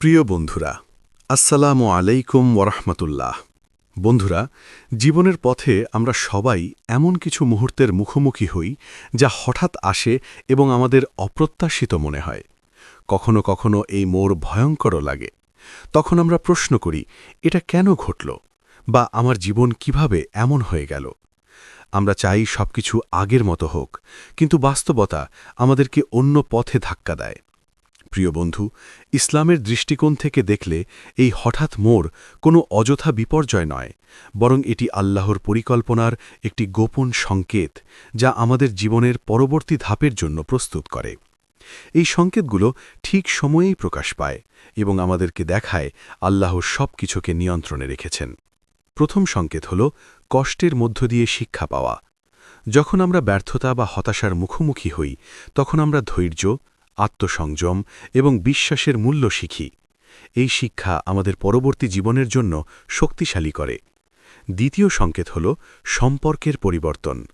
প্রিয় বন্ধুরা, আসসালামু আলাইকুম ওরহমতুল্লাহ বন্ধুরা, জীবনের পথে আমরা সবাই এমন কিছু মুহূর্তের মুখোমুখি হই যা হঠাৎ আসে এবং আমাদের অপ্রত্যাশিত মনে হয়। কখনো কখনো এই মোর ভয়ঙ্করও লাগে। তখন আমরা প্রশ্ন করি, এটা কেন ঘটল? বা আমার জীবন কীভাবে এমন হয়ে গেল? আমরা চাই সবকিছু আগের মতো হোক, কিন্তু বাস্তবতা আমাদেরকে অন্য পথে ধাক্কা দেয়। প্রিয় বন্ধু, ইসলামের দৃষ্টিকোণ থেকে দেখলে এই হঠাৎ মোড় কোনো অযথা বিপর্যয় নয়, বরং এটি আল্লাহর পরিকল্পনার একটি গোপন সংকেত যা আমাদের জীবনের পরবর্তী ধাপের জন্য প্রস্তুত করে। এই সংকেতগুলো ঠিক সময়েই প্রকাশ পায় এবং আমাদেরকে দেখায় আল্লাহ সব কিছুকে নিয়ন্ত্রণে রেখেছেন। প্রথম সংকেত হল কষ্টের মধ্য দিয়ে শিক্ষা পাওয়া। যখন আমরা ব্যর্থতা বা হতাশার মুখোমুখি হই, তখন আমরা ধৈর্য আত্মসংযম এবং বিশ্বাসের মূল্য শিখি। এই শিক্ষা আমাদের পরবর্তী জীবনের জন্য শক্তিশালী করে। দ্বিতীয় সংকেত হল সম্পর্কের পরিবর্তন।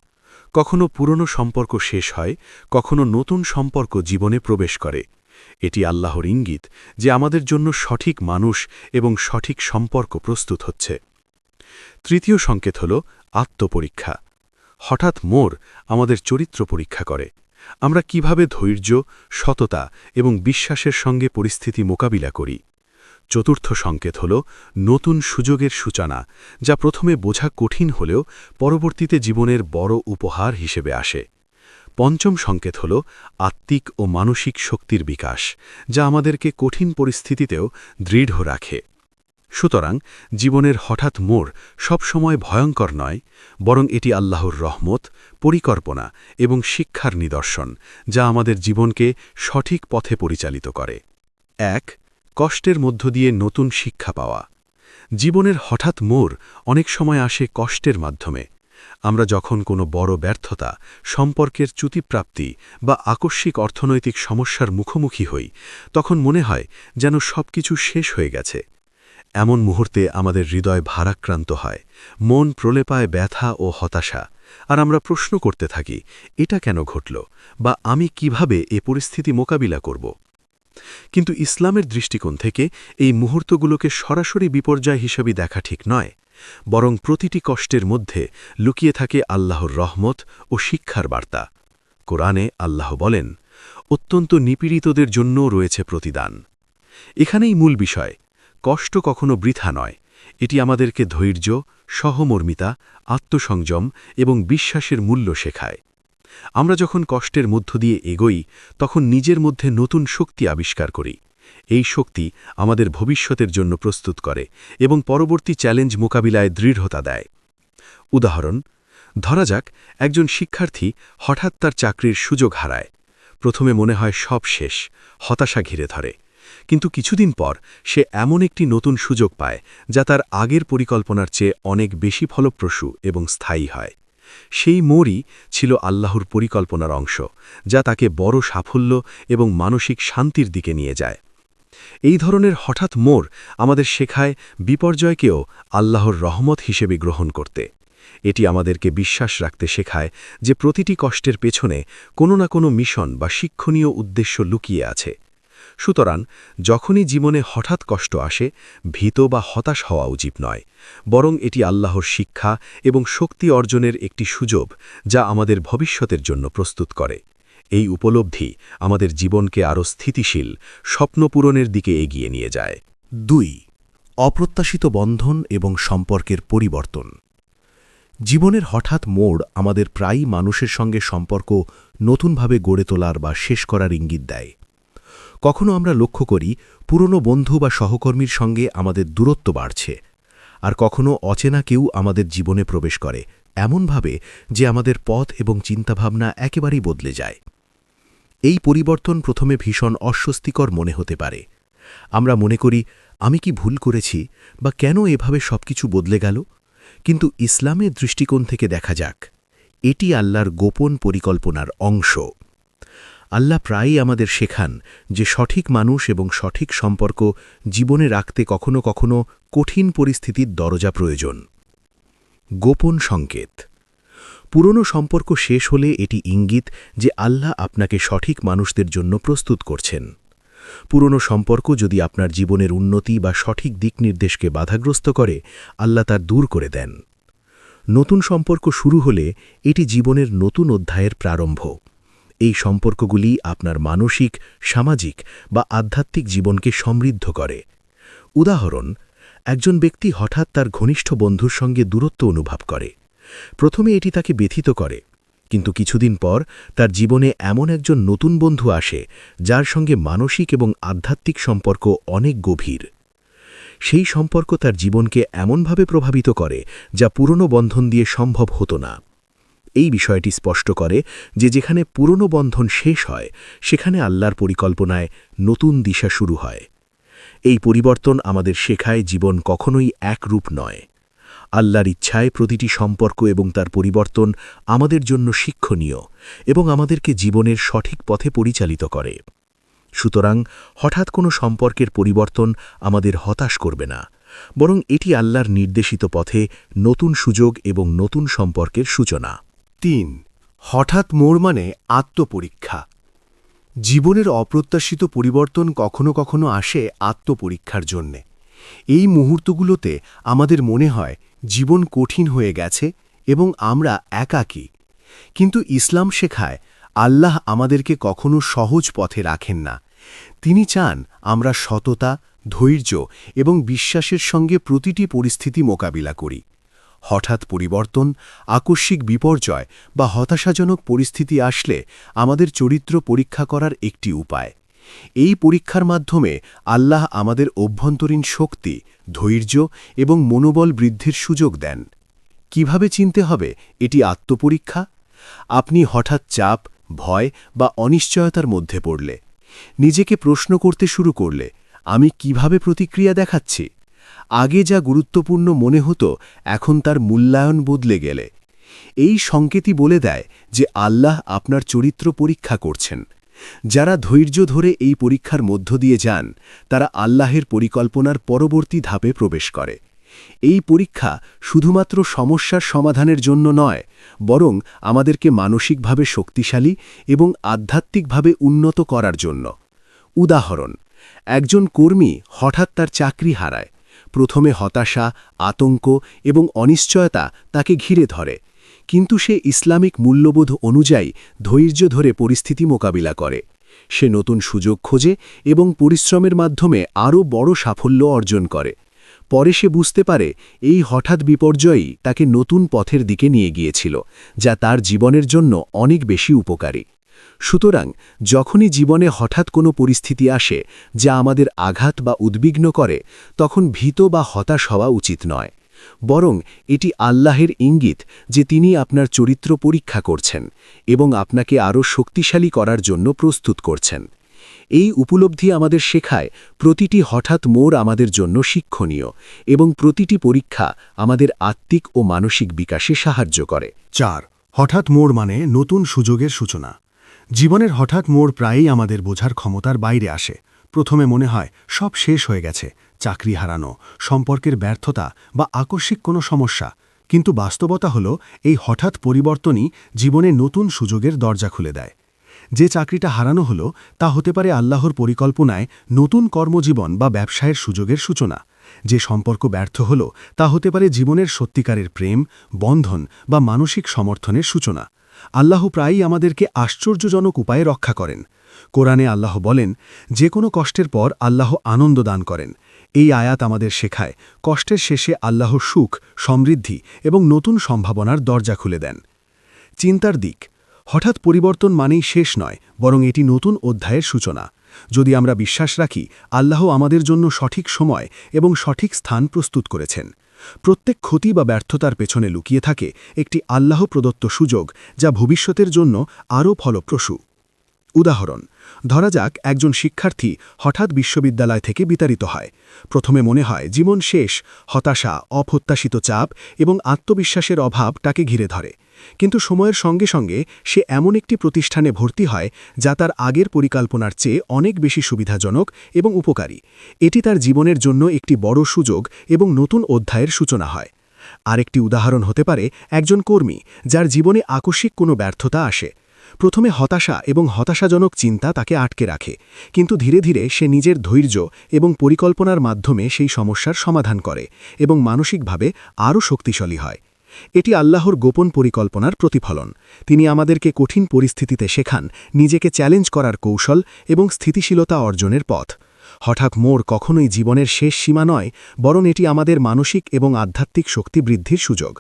কখনো পুরনো সম্পর্ক শেষ হয়, কখনো নতুন সম্পর্ক জীবনে প্রবেশ করে। এটি আল্লাহর ইঙ্গিত যে আমাদের জন্য সঠিক মানুষ এবং সঠিক সম্পর্ক প্রস্তুত হচ্ছে। তৃতীয় সংকেত হল আত্মপরীক্ষা। হঠাৎ মোর আমাদের চরিত্র পরীক্ষা করে। আমরা কীভাবে ধৈর্য, সততা এবং বিশ্বাসের সঙ্গে পরিস্থিতি মোকাবিলা করি? চতুর্থ সংকেত হল নতুন সুযোগের সূচনা, যা প্রথমে বোঝা কঠিন হলেও পরবর্তীতে জীবনের বড় উপহার হিসেবে আসে। পঞ্চম সংকেত হল আত্মিক ও মানসিক শক্তির বিকাশ, যা আমাদেরকে কঠিন পরিস্থিতিতেও দৃঢ় রাখে। সুতরাং জীবনের হঠাৎ মোড় সবসময় ভয়ঙ্কর নয়, বরং এটি আল্লাহর রহমত, পরিকল্পনা এবং শিক্ষার নিদর্শন, যা আমাদের জীবনকে সঠিক পথে পরিচালিত করে। এক, কষ্টের মধ্য দিয়ে নতুন শিক্ষা পাওয়া। জীবনের হঠাৎ মোড় অনেক সময় আসে কষ্টের মাধ্যমে। আমরা যখন কোনো বড় ব্যর্থতা, সম্পর্কের চ্যুতিপ্রাপ্তি বা আকস্মিক অর্থনৈতিক সমস্যার মুখোমুখি হই, তখন মনে হয় যেন সব কিছু শেষ হয়ে গেছে। এমন মুহূর্তে আমাদের হৃদয় ভারাক্রান্ত হয়, মন প্রলেপায় ব্যথা ও হতাশা। আর আমরা প্রশ্ন করতে থাকি, এটা কেন ঘটল বা আমি কীভাবে এ পরিস্থিতি মোকাবিলা করব? কিন্তু ইসলামের দৃষ্টিকোণ থেকে এই মুহূর্তগুলোকে সরাসরি বিপর্যয় হিসেবে দেখা ঠিক নয়, বরং প্রতিটি কষ্টের মধ্যে লুকিয়ে থাকে আল্লাহর রহমত ও শিক্ষার বার্তা। কোরআনে আল্লাহ বলেন, অত্যন্ত নিপীড়িতদের জন্য রয়েছে প্রতিদান। এখানেই মূল বিষয় কষ্ট কখনো বৃথা নয়। এটি আমাদেরকে ধৈর্য, সহমর্মিতা, আত্মসংযম এবং বিশ্বাসের মূল্য শেখায়। আমরা যখন কষ্টের মধ্য দিয়ে এগোই, তখন নিজের মধ্যে নতুন শক্তি আবিষ্কার করি। এই শক্তি আমাদের ভবিষ্যতের জন্য প্রস্তুত করে এবং পরবর্তী চ্যালেঞ্জ মোকাবিলায় দৃঢ়তা দেয়। উদাহরণ, ধরা যাক, একজন শিক্ষার্থী হঠাৎ তার চাকরির সুযোগ হারায়। প্রথমে মনে হয় সব শেষ, হতাশা ঘিরে ধরে। কিন্তু কিছুদিন পর সে এমন একটি নতুন সুযোগ পায়, যা তার আগের পরিকল্পনার চেয়ে অনেক বেশি ফলপ্রসূ এবং স্থায়ী হয়। সেই মোরই ছিল আল্লাহর পরিকল্পনার অংশ, যা তাকে বড় সাফল্য এবং মানসিক শান্তির দিকে নিয়ে যায়। এই ধরনের হঠাৎ মোর আমাদের শেখায় বিপর্যয়কেও আল্লাহর রহমত হিসেবে গ্রহণ করতে। এটি আমাদেরকে বিশ্বাস রাখতে শেখায় যে প্রতিটি কষ্টের পেছনে কোনো না কোনো মিশন বা শিক্ষণীয় উদ্দেশ্য লুকিয়ে আছে। সুতরাং যখনই জীবনে হঠাৎ কষ্ট আসে, ভীত বা হতাশ হওয়া উচিত নয়, বরং এটি আল্লাহর শিক্ষা এবং শক্তি অর্জনের একটি সুযোগ যা আমাদের ভবিষ্যতের জন্য প্রস্তুত করে। এই উপলব্ধি আমাদের জীবনকে আরও স্থিতিশীল, স্বপ্নপূরণের দিকে এগিয়ে নিয়ে যায়। দুই, অপ্রত্যাশিত বন্ধন এবং সম্পর্কের পরিবর্তন। জীবনের হঠাৎ মোড় আমাদের প্রায়ই মানুষের সঙ্গে সম্পর্ক নতুনভাবে গড়ে তোলার বা শেষ করার ইঙ্গিত দেয়। কখনো আমরা লক্ষ্য করি পুরনো বন্ধু বা সহকর্মীর সঙ্গে আমাদের দূরত্ব বাড়ছে। আর কখনো অচেনা কেউ আমাদের জীবনে প্রবেশ করে, এমনভাবে যে আমাদের পথ এবং চিন্তাভাবনা একেবারেই বদলে যায়। এই পরিবর্তন প্রথমে ভীষণ অস্বস্তিকর মনে হতে পারে। আমরা মনে করি, আমি কি ভুল করেছি বা কেন এভাবে সবকিছু বদলে গেল? কিন্তু ইসলামের দৃষ্টিকোণ থেকে দেখা যাক। এটি আল্লাহর গোপন পরিকল্পনার অংশ। আল্লাহ প্রায়ই আমাদের শেখান যে সঠিক মানুষ এবং সঠিক সম্পর্ক জীবনে রাখতে কখনো কখনো কঠিন পরিস্থিতির দরজা প্রয়োজন। গোপন সংকেত। পুরনো সম্পর্ক শেষ হলে এটি ইঙ্গিত যে আল্লাহ আপনাকে সঠিক মানুষদের জন্য প্রস্তুত করছেন। পুরনো সম্পর্ক যদি আপনার জীবনের উন্নতি বা সঠিক দিক নির্দেশকে বাধাগ্রস্ত করে, আল্লাহ তার দূর করে দেন। নতুন সম্পর্ক শুরু হলে এটি জীবনের নতুন অধ্যায়ের প্রারম্ভ। এই সম্পর্কগুলি আপনার মানসিক, সামাজিক বা আধ্যাত্মিক জীবনকে সমৃদ্ধ করে। উদাহরণ, একজন ব্যক্তি হঠাৎ তার ঘনিষ্ঠ বন্ধুর সঙ্গে দূরত্ব অনুভব করে। প্রথমে এটি তাকে ব্যথিত করে, কিন্তু কিছুদিন পর তার জীবনে এমন একজন নতুন বন্ধু আসে, যার সঙ্গে মানসিক এবং আধ্যাত্মিক সম্পর্ক অনেক গভীর। সেই সম্পর্ক তার জীবনকে এমনভাবে প্রভাবিত করে, যা পুরনো বন্ধন দিয়ে সম্ভব হতো না। এই বিষয়টি স্পষ্ট করে যে যেখানে পুরনো বন্ধন শেষ হয়, সেখানে আল্লাহর পরিকল্পনায় নতুন দিশা শুরু হয়। এই পরিবর্তন আমাদের শেখায় জীবন কখনোই একরূপ নয়। আল্লাহর ইচ্ছায় প্রতিটি সম্পর্ক এবং তার পরিবর্তন আমাদের জন্য শিক্ষণীয় এবং আমাদেরকে জীবনের সঠিক পথে পরিচালিত করে। সুতরাং হঠাৎ কোনো সম্পর্কের পরিবর্তন আমাদের হতাশ করবে না, বরং এটি আল্লাহর নির্দেশিত পথে নতুন সুযোগ এবং নতুন সম্পর্কের সূচনা। তিন, হঠাৎ মোড় মানে আত্মপরীক্ষা। জীবনের অপ্রত্যাশিত পরিবর্তন কখনো কখনো আসে আত্মপরীক্ষার জন্যে। এই মুহূর্তগুলোতে আমাদের মনে হয় জীবন কঠিন হয়ে গেছে এবং আমরা একাকী। কিন্তু ইসলাম শেখায়, আল্লাহ আমাদেরকে কখনো সহজ পথে রাখেন না। তিনি চান আমরা সততা, ধৈর্য এবং বিশ্বাসের সঙ্গে প্রতিটি পরিস্থিতি মোকাবিলা করি। হঠাৎ পরিবর্তন, আকস্মিক বিপর্যয় বা হতাশাজনক পরিস্থিতি আসলে আমাদের চরিত্র পরীক্ষা করার একটি উপায়। এই পরীক্ষার মাধ্যমে আল্লাহ আমাদের অভ্যন্তরীণ শক্তি, ধৈর্য এবং মনোবল বৃদ্ধির সুযোগ দেন। কীভাবে চিনতে হবে এটি আত্মপরীক্ষা? আপনি হঠাৎ চাপ, ভয় বা অনিশ্চয়তার মধ্যে পড়লে, নিজেকে প্রশ্ন করতে শুরু করলে, আমি কীভাবে প্রতিক্রিয়া দেখাচ্ছি? আগে যা গুরুত্বপূর্ণ মনে হতো, এখন তার মূল্যায়ন বদলে গেলে। এই সংকেতই বলে দেয় যে আল্লাহ আপনার চরিত্র পরীক্ষা করছেন। যারা ধৈর্য ধরে এই পরীক্ষার মধ্য দিয়ে যান, তারা আল্লাহের পরিকল্পনার পরবর্তী ধাপে প্রবেশ করে। এই পরীক্ষা শুধুমাত্র সমস্যার সমাধানের জন্য নয়, বরং আমাদেরকে মানসিকভাবে শক্তিশালী এবং আধ্যাত্মিকভাবে উন্নত করার জন্য। উদাহরণ, একজন কর্মী হঠাৎ তার চাকরি হারায় প্রথমে হতাশা, আতঙ্ক এবং অনিশ্চয়তা তাকে ঘিরে ধরে। কিন্তু সে ইসলামিক মূল্যবোধ অনুযায়ী ধৈর্য ধরে পরিস্থিতি মোকাবিলা করে। সে নতুন সুযোগ খোঁজে এবং পরিশ্রমের মাধ্যমে আরও বড় সাফল্য অর্জন করে। পরে সে বুঝতে পারে এই হঠাৎ বিপর্যয়ই তাকে নতুন পথের দিকে নিয়ে গিয়েছিল, যা তার জীবনের জন্য অনেক বেশি উপকারী। সুতরাং যখনই জীবনে হঠাৎ কোনো পরিস্থিতি আসে যা আমাদের আঘাত বা উদ্বিগ্ন করে, তখন ভীত বা হতাশ হওয়া উচিত নয়। বরং এটি আল্লাহের ইঙ্গিত যে তিনি আপনার চরিত্র পরীক্ষা করছেন এবং আপনাকে আরও শক্তিশালী করার জন্য প্রস্তুত করছেন। এই উপলব্ধি আমাদের শেখায় প্রতিটি হঠাৎ মোড় আমাদের জন্য শিক্ষণীয় এবং প্রতিটি পরীক্ষা আমাদের আত্মিক ও মানসিক বিকাশে সাহায্য করে। চার, হঠাৎ মোড় মানে নতুন সুযোগের সূচনা। জীবনের হঠাৎ মোড় প্রায়ই আমাদের বোঝার ক্ষমতার বাইরে আসে। প্রথমে মনে হয়, সব শেষ হয়ে গেছে, চাকরি হারানো, সম্পর্কের ব্যর্থতা বা আকস্মিক কোনো সমস্যা। কিন্তু বাস্তবতা হল, এই হঠাৎ পরিবর্তনই জীবনে নতুন সুযোগের দরজা খুলে দেয়। যে চাকরিটা হারানো হলো, তা হতে পারে আল্লাহর পরিকল্পনায় নতুন কর্মজীবন বা ব্যবসায়ের সুযোগের সূচনা। যে সম্পর্ক ব্যর্থ হল, তা হতে পারে জীবনের সত্যিকারের প্রেম, বন্ধন বা মানসিক সমর্থনের সূচনা। আল্লাহ প্রায়ই আমাদেরকে আশ্চর্যজনক উপায়ে রক্ষা করেন। কোরআনে আল্লাহ বলেন, যে কোনো কষ্টের পর আল্লাহ আনন্দ দান করেন। এই আয়াত আমাদের শেখায়, কষ্টের শেষে আল্লাহ সুখ, সমৃদ্ধি এবং নতুন সম্ভাবনার দরজা খুলে দেন। চিন্তার দিক, হঠাৎ পরিবর্তন মানেই শেষ নয়, বরং এটি নতুন অধ্যায়ের সূচনা। যদি আমরা বিশ্বাস রাখি, আল্লাহ আমাদের জন্য সঠিক সময় এবং সঠিক স্থান প্রস্তুত করেছেন। প্রত্যেক ক্ষতি বা ব্যর্থতার পেছনে লুকিয়ে থাকে একটি আল্লাহ প্রদত্ত সুযোগ যা ভবিষ্যতের জন্য আরও ফলপ্রসূ। উদাহরণ, ধরা যাক একজন শিক্ষার্থী হঠাৎ বিশ্ববিদ্যালয় থেকে বিতাড়িত হয়। প্রথমে মনে হয় জীবন শেষ, হতাশা, অপ্রত্যাশিত চাপ এবং আত্মবিশ্বাসের অভাব তাকে ঘিরে ধরে। কিন্তু সময়ের সঙ্গে সঙ্গে সে এমন একটি প্রতিষ্ঠানে ভর্তি হয় যা তার আগের পরিকল্পনার চেয়ে অনেক বেশি সুবিধাজনক এবং উপকারী। এটি তার জীবনের জন্য একটি বড় সুযোগ এবং নতুন অধ্যায়ের সূচনা হয়। আরেকটি উদাহরণ হতে পারে একজন কর্মী যার জীবনে আকস্মিক কোনো ব্যর্থতা আসে। প্রথমে হতাশা এবং হতাশাজনক চিন্তা তাকে আটকে রাখে, কিন্তু ধীরে ধীরে সে নিজের ধৈর্য এবং পরিকল্পনার মাধ্যমে সেই সমস্যার সমাধান করে এবং মানসিকভাবে আরও শক্তিশালী হয়। এটি আল্লাহর গোপন পরিকল্পনার প্রতিফলন। তিনি আমাদেরকে কঠিন পরিস্থিতিতে শেখান, নিজেকে চ্যালেঞ্জ করার কৌশল এবং স্থিতিশীলতা অর্জনের পথ। হঠাৎ মোর কখনোই জীবনের শেষ সীমা নয়, বরং এটি আমাদের মানসিক এবং আধ্যাত্মিক শক্তি বৃদ্ধির সুযোগ।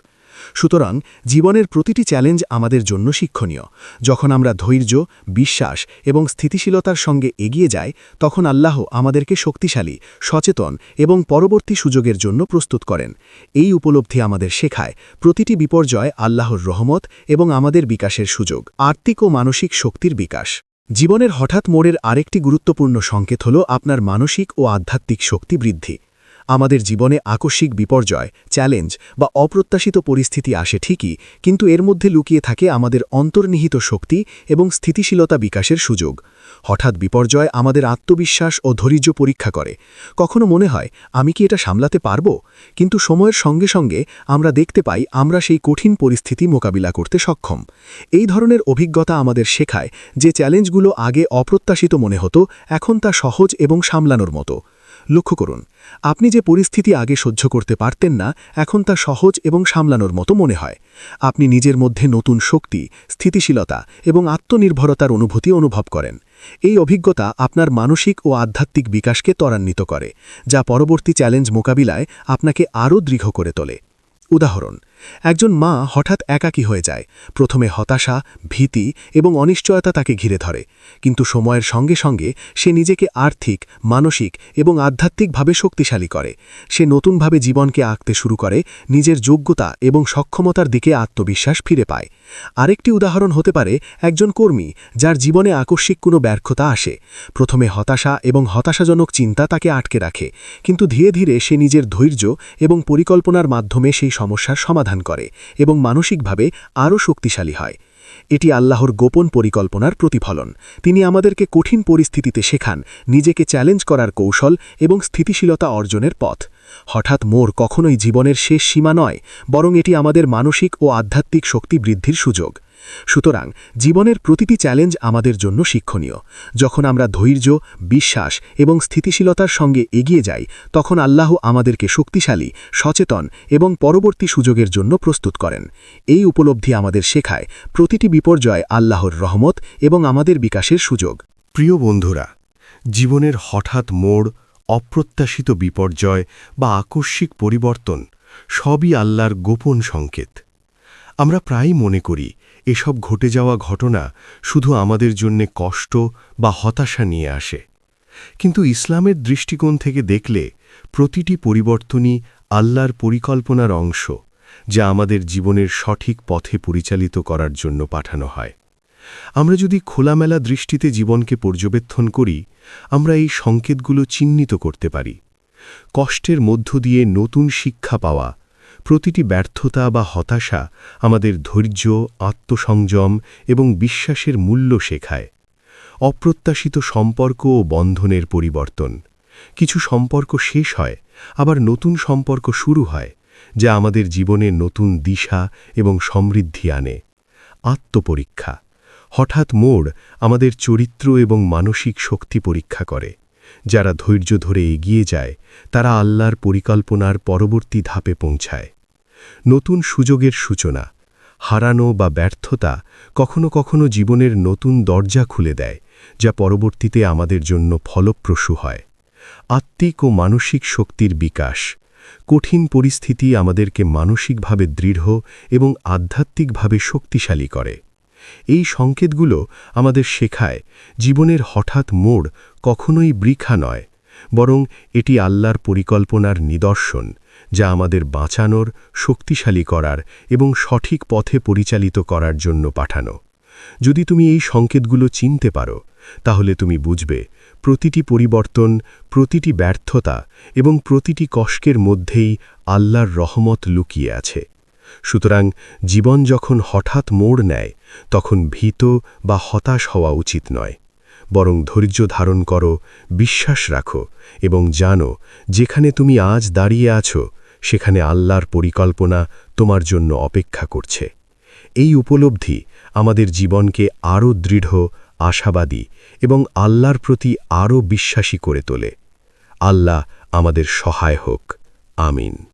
সুতরাং জীবনের প্রতিটি চ্যালেঞ্জ আমাদের জন্য শিক্ষণীয়। যখন আমরা ধৈর্য, বিশ্বাস এবং স্থিতিশীলতার সঙ্গে এগিয়ে যাই, তখন আল্লাহ আমাদেরকে শক্তিশালী, সচেতন এবং পরবর্তী সুযোগের জন্য প্রস্তুত করেন। এই উপলব্ধি আমাদের শেখায় প্রতিটি বিপর্যয় আল্লাহর রহমত এবং আমাদের বিকাশের সুযোগ, আর্থিক ও মানসিক শক্তির বিকাশ। জীবনের হঠাৎ মোড়ের আরেকটি গুরুত্বপূর্ণ সংকেত হল আপনার মানসিক ও আধ্যাত্মিক শক্তি বৃদ্ধি। আমাদের জীবনে আকস্মিক বিপর্যয়, চ্যালেঞ্জ বা অপ্রত্যাশিত পরিস্থিতি আসে ঠিকই, কিন্তু এর মধ্যে লুকিয়ে থাকে আমাদের অন্তর্নিহিত শক্তি এবং স্থিতিশীলতা বিকাশের সুযোগ। হঠাৎ বিপর্যয় আমাদের আত্মবিশ্বাস ও ধৈর্য পরীক্ষা করে। কখনো মনে হয়, আমি কি এটা সামলাতে পারব? কিন্তু সময়ের সঙ্গে সঙ্গে আমরা দেখতে পাই, আমরা সেই কঠিন পরিস্থিতি মোকাবিলা করতে সক্ষম। এই ধরনের অভিজ্ঞতা আমাদের শেখায় যে চ্যালেঞ্জগুলো আগে অপ্রত্যাশিত মনে হতো, এখন তা সহজ এবং সামলানোর মতো। লক্ষ্য করুন, আপনি যে পরিস্থিতি আগে সহ্য করতে পারতেন না, এখন তা সহজ এবং সামলানোর মতো মনে হয়। আপনি নিজের মধ্যে নতুন শক্তি, স্থিতিশীলতা এবং আত্মনির্ভরতার অনুভূতি অনুভব করেন। এই অভিজ্ঞতা আপনার মানসিক ও আধ্যাত্মিক বিকাশকে ত্বরান্বিত করে, যা পরবর্তী চ্যালেঞ্জ মোকাবিলায় আপনাকে আরও দৃঢ় করে তোলে। উদাহরণ একজন মা হঠাৎ একাকী হয়ে যায়। প্রথমে হতাশা, ভীতি এবং অনিশ্চয়তা তাকে ঘিরে ধরে। কিন্তু সময়ের সঙ্গে সঙ্গে সে নিজেকে আর্থিক, মানসিক এবং আধ্যাত্মিকভাবে শক্তিশালী করে। সে নতুনভাবে জীবনকে আঁকতে শুরু করে, নিজের যোগ্যতা এবং সক্ষমতার দিকে আত্মবিশ্বাস ফিরে পায়। আরেকটি উদাহরণ হতে পারে একজন কর্মী যার জীবনে আকস্মিক কোনো ব্যর্থতা আসে। প্রথমে হতাশা এবং হতাশাজনক চিন্তা তাকে আটকে রাখে, কিন্তু ধীরে ধীরে সে নিজের ধৈর্য এবং পরিকল্পনার মাধ্যমে সেই সমস্যার সমাধান করে এবং মানসিকভাবে আরও শক্তিশালী হয়। এটি আল্লাহর গোপন পরিকল্পনার প্রতিফলন। তিনি আমাদেরকে কঠিন পরিস্থিতিতে শেখান নিজেকে চ্যালেঞ্জ করার কৌশল এবং স্থিতিশীলতা অর্জনের পথ। হঠাৎ মোর কখনোই জীবনের শেষ সীমা নয়, বরং এটি আমাদের মানসিক ও আধ্যাত্মিক শক্তি বৃদ্ধির সুযোগ। সুতরাং জীবনের প্রতিটি চ্যালেঞ্জ আমাদের জন্য শিক্ষণীয়। যখন আমরা ধৈর্য, বিশ্বাস এবং স্থিতিশীলতার সঙ্গে এগিয়ে যাই, তখন আল্লাহ আমাদেরকে শক্তিশালী, সচেতন এবং পরবর্তী সুযোগের জন্য প্রস্তুত করেন। এই উপলব্ধি আমাদের শেখায় প্রতিটি বিপর্যয় আল্লাহর রহমত এবং আমাদের বিকাশের সুযোগ। প্রিয় বন্ধুরা, জীবনের হঠাৎ মোড়, অপ্রত্যাশিত বিপর্যয় বা আকস্মিক পরিবর্তন সবই আল্লাহর গোপন সংকেত। আমরা প্রায়ই মনে করি এসব ঘটে যাওয়া ঘটনা শুধু আমাদের জন্যে কষ্ট বা হতাশা নিয়ে আসে। কিন্তু ইসলামের দৃষ্টিকোণ থেকে দেখলে প্রতিটি পরিবর্তনই আল্লাহর পরিকল্পনার অংশ, যা আমাদের জীবনের সঠিক পথে পরিচালিত করার জন্য পাঠানো হয়। আমরা যদি খোলামেলা দৃষ্টিতে জীবনকে পর্যবেক্ষণ করি, আমরা এই সংকেতগুলো চিহ্নিত করতে পারি। কষ্টের মধ্য দিয়ে নতুন শিক্ষা পাওয়া প্রতিটি ব্যর্থতা বা হতাশা আমাদের ধৈর্য, আত্মসংযম এবং বিশ্বাসের মূল্য শেখায়। অপ্রত্যাশিত সম্পর্ক ও বন্ধনের পরিবর্তন। কিছু সম্পর্ক শেষ হয়, আবার নতুন সম্পর্ক শুরু হয়, যা আমাদের জীবনে নতুন দিশা এবং সমৃদ্ধি আনে। আত্মপরীক্ষা। হঠাৎ মোড় আমাদের চরিত্র এবং মানসিক শক্তি পরীক্ষা করে। যারা ধৈর্য ধরে এগিয়ে যায়, তারা আল্লাহর পরিকল্পনার পরবর্তী ধাপে পৌঁছায়। নতুন সুযোগের সূচনা, হারানো বা ব্যর্থতা কখনো কখনো জীবনের নতুন দরজা খুলে দেয়, যা পরবর্তীতে আমাদের জন্য ফলপ্রসূ হয়। আত্মিক ও মানসিক শক্তির বিকাশ, কঠিন পরিস্থিতি আমাদেরকে মানসিকভাবে দৃঢ় এবং আধ্যাত্মিকভাবে শক্তিশালী করে। এই সংকেতগুলো আমাদের শেখায় জীবনের হঠাৎ মোড় কখনোই বৃখা নয়, বরং এটি আল্লাহর পরিকল্পনার নিদর্শন, যা আমাদের বাঁচানোর, শক্তিশালী করার এবং সঠিক পথে পরিচালিত করার জন্য পাঠানো। যদি তুমি এই সংকেতগুলো চিনতে পারো, তাহলে তুমি বুঝবে প্রতিটি পরিবর্তন, প্রতিটি ব্যর্থতা এবং প্রতিটি কষ্টের মধ্যেই আল্লাহর রহমত লুকিয়ে আছে। সুতরাং জীবন যখন হঠাৎ মোড় নেয়, তখন ভীত বা হতাশ হওয়া উচিত নয়। বরং ধৈর্য ধারণ করো, বিশ্বাস রাখো এবং জানো, যেখানে তুমি আজ দাঁড়িয়ে আছো, সেখানে আল্লাহর পরিকল্পনা তোমার জন্য অপেক্ষা করছে। এই উপলব্ধি আমাদের জীবনকে আরও দৃঢ়, আশাবাদী এবং আল্লাহর প্রতি আরও বিশ্বাসী করে তোলে। আল্লাহ আমাদের সহায় হোক। আমিন।